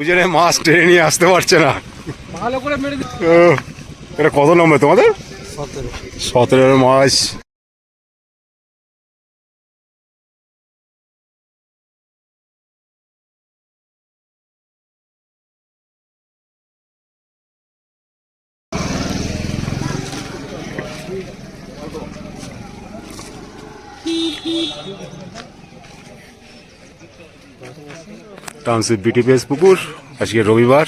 দুজনে মাছ টেনে নিয়ে আসতে পারছে না। ভালো করে মেরে এটা কত নম্বর তোমাদের? সতেরো। মাছ টাউনশিপ বিটিপিএস পুকুর আজকে রবিবার।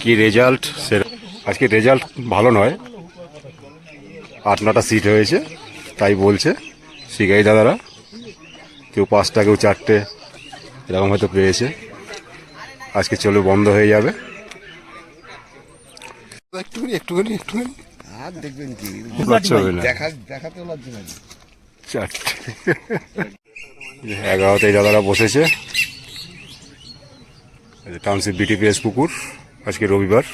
কি রেজাল্ট সে আজকে রেজাল্ট ভালো নয়। আট নটা সিট হয়েছে তাই বলছে শিকাই দাদারা। কেউ পাঁচটা কেউ চারটে এরকম হয়তো পেয়েছে। আজকে চলে বন্ধ হয়ে যাবে। একটুখানি একটুখানি একটুখানি। আর দেখবেন কি? লজ্জা হবে না। দেখা দেখাতে চারটে। এগারোতেই দাদারা বসেছে। টাউনশিপ বিটিপিএস পুকুর, আজকে রবিবার।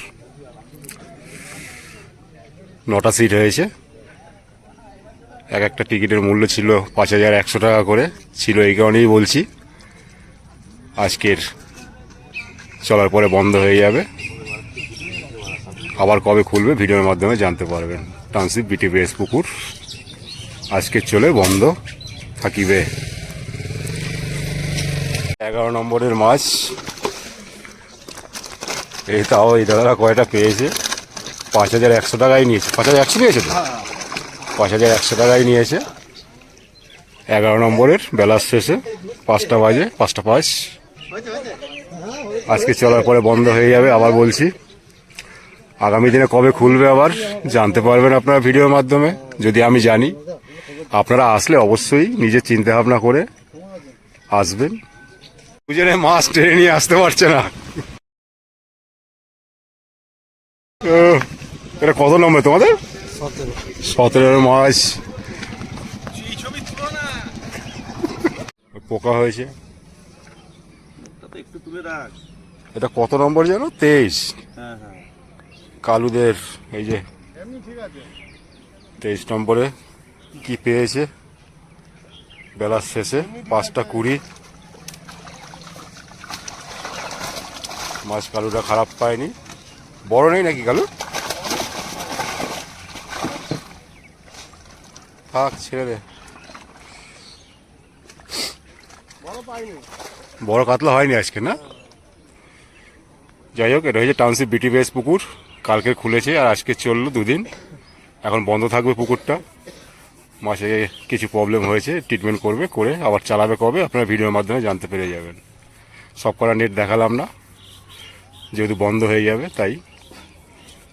নটা সিট হয়েছে। এক একটা টিকিটের মূল্য ছিল পাঁচ হাজার একশো টাকা করে, ছিল এই কারণেই বলছি। আজকের চলার পরে বন্ধ হয়ে যাবে। আবার কবে খুলবে ভিডিওর মাধ্যমে জানতে পারবেন। টাউনশিপ বিটিপিএস পুকুর আজকে চলে বন্ধ থাকিবে। এগারো নম্বরের মাছ এই তাও এই দাদারা কয়টা পেয়েছে? পাঁচ হাজার একশো টাকায় নিয়েছে। পাঁচ হাজার একশো নিয়েছে তো? পাঁচ হাজার একশো টাকায় নিয়েছে। এগারো নম্বরের বেলার শেষে পাঁচটা বাজে পাঁচটা পাঁচ। আজকে চলার পরে বন্ধ হয়ে যাবে আবার বলছি। আগামী দিনে কবে খুলবে আবার জানতে পারবেন আপনারা ভিডিওর মাধ্যমে যদি আমি জানি। আপনারা আসলে অবশ্যই নিজের চিন্তা ভাবনা করে আসবেন। দুজনে মাছ টেনে নিয়ে আসতে পারছে না। এটা কত নম্বর তোমাদের? সতেরো। মাছ পোকা হয়েছে। এটা কত নম্বর জানো? তেইশ। কালুদের, এই যে। তেইশ নম্বরে কি পেয়েছে? বেলার শেষে পাঁচটা কুড়ি। মাছ কালুটা খারাপ পায়নি। বড় নেই নাকি কালু? থাক ছেড়ে দে। বড় কাতলা হয়নি আজকে না? যাই হোক এটা হচ্ছে টাউনশিপ বিটিভিএস পুকুর। কালকে খুলেছে আর আজকে চলল দুদিন। এখন বন্ধ থাকবে পুকুরটা। মাসে কিছু প্রবলেম হয়েছে ট্রিটমেন্ট করবে করে আবার চালাবে কবে আপনারা ভিডিওর মাধ্যমে জানতে পেরে যাবেন। সব করা নেট দেখালাম না যেহেতু বন্ধ হয়ে যাবে তাই।